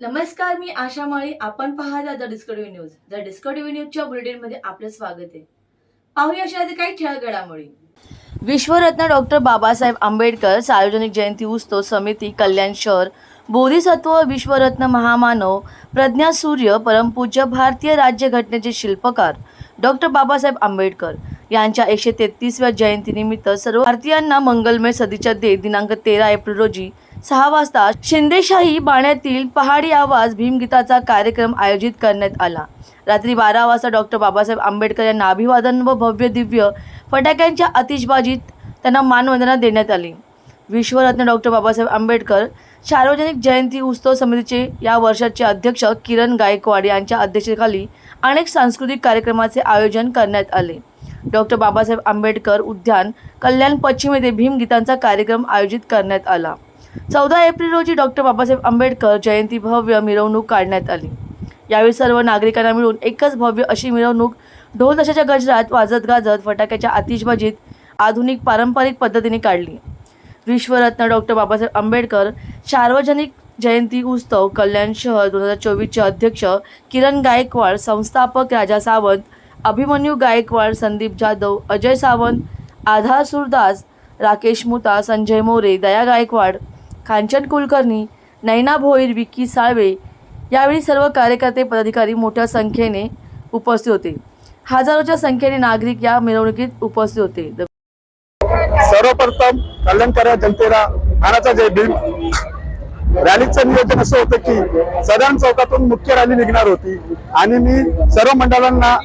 नमस्कार मी आशा माळी. आपण पाहता the discovery news. The discovery न्यूजच्या बुलेटिनमध्ये आपलं स्वागत आहे. पाहूया अशा आधी काही ठळक घडामोडी विश्वरत्न डॉक्टर बाबासाहेब आंबेडकर सार्वजनिक जयंती उत्सव समिती कल्याण शहर बोधिसत्व विश्वरत्न महामानव प्रज्ञा सूर्य परमपूज्य भारतीय राज्यघटनेचे शिल्पकार डॉक्टर बाबासाहेब आंबेडकर यांच्या एकशे तेहतीसव्या जयंतीनिमित्त सर्व भारतीयांना मंगलमय सदिच्छा देत दिनांक तेरा एप्रिल रोजी सहा वाजता शिंदेशाही बाण्यातील पहाडी आवाज भीमगीताचा कार्यक्रम आयोजित करण्यात आला. रात्री बारा वाजता डॉक्टर बाबासाहेब आंबेडकर यांना अभिवादन व भव्य दिव्य फटाक्यांच्या आतिषबाजीत त्यांना मानवंदना देण्यात आली. विश्वरत्न डॉक्टर बाबासाहेब आंबेडकर सार्वजनिक जयंती उत्सव समितीचे या वर्षाचे अध्यक्ष किरण गायकवाड यांच्या अध्यक्षतेखाली अनेक सांस्कृतिक कार्यक्रमाचे आयोजन करण्यात आले. डॉक्टर बाबासाहेब आंबेडकर उद्यान कल्याण पश्चिम येथे भीमगीतांचा कार्यक्रम आयोजित करण्यात आला. चौदा एप्रिल रोजी डॉक्टर बाबासाहेब आंबेडकर जयंती भव्य मिरवणूक काढण्यात आली. यावेळी सर्व नागरिकांना मिळून एकच भव्य अशी मिरवणूक ढोल तशाच्या गजरात वाजत गाजत फटाक्याच्या आतिषबाजीत आधुनिक पारंपरिक पद्धतीने काढली. विश्वरत्न डॉक्टर बाबासाहेब आंबेडकर सार्वजनिक जयंती उत्सव कल्याण शहर दोन हजार चोवीसचे अध्यक्ष किरण गायकवाड संस्थापक राजा सावंत अभिमन्यू गायकवाड संदीप जाधव अजय सावंत आधार सुरदास राकेश मुता संजय मोरे दया गायकवाड कांचन कुलकर्णी नैना भोईर विकी साळवे यावेळी सर्व कार्यकर्ते पदाधिकारी मोठ्या संख्येने उपस्थित होते. हजारोच्या संख्येने नागरिक या मिरवणुकीत उपस्थित होते. सर्वप्रथम कल्याणकऱ्या जनतेला मानाचा जय भीम. रॅलीचं नियोजन असं होतं की सदन चौकातून मुख्य रॅली निघणार होती आणि मी सर्व मंडळांना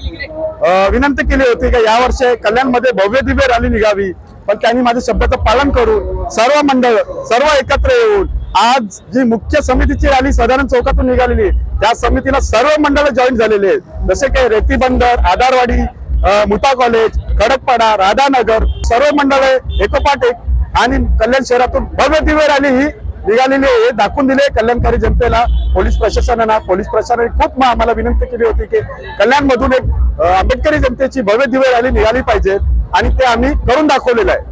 विनंती केली होती की यावर्षी कल्याणमध्ये भव्य दिव्य रॅली निघावी. पण त्यांनी माझ्या शब्दाचं पालन करून सर्व मंडळ सर्व एकत्र येऊन आज जी मुख्य समितीची रॅली साधारण चौकातून निघालेली आहे, त्या समितीला सर्व मंडळ जॉईन झालेले आहेत. जसे काही रेती बंदर आधारवाडी मुठा मुता कॉलेज खडकपाडा राधानगर सर्व मंडळे एकोपाठ एक आणि कल्याण शहरातून भव्य दिव्य रॅली ही निघालेली आहे. हे दाखवून दिले कल्याणकारी जनतेला पोलीस प्रशासनाला. पोलीस प्रशासनाने खूप आम्हाला विनंती केली होती की कल्याण मधून एक आंबेडकरी जनतेची भव्य दिव्य रॅली निघाली पाहिजे आणि ते आम्ही करून दाखवलेलं आहे.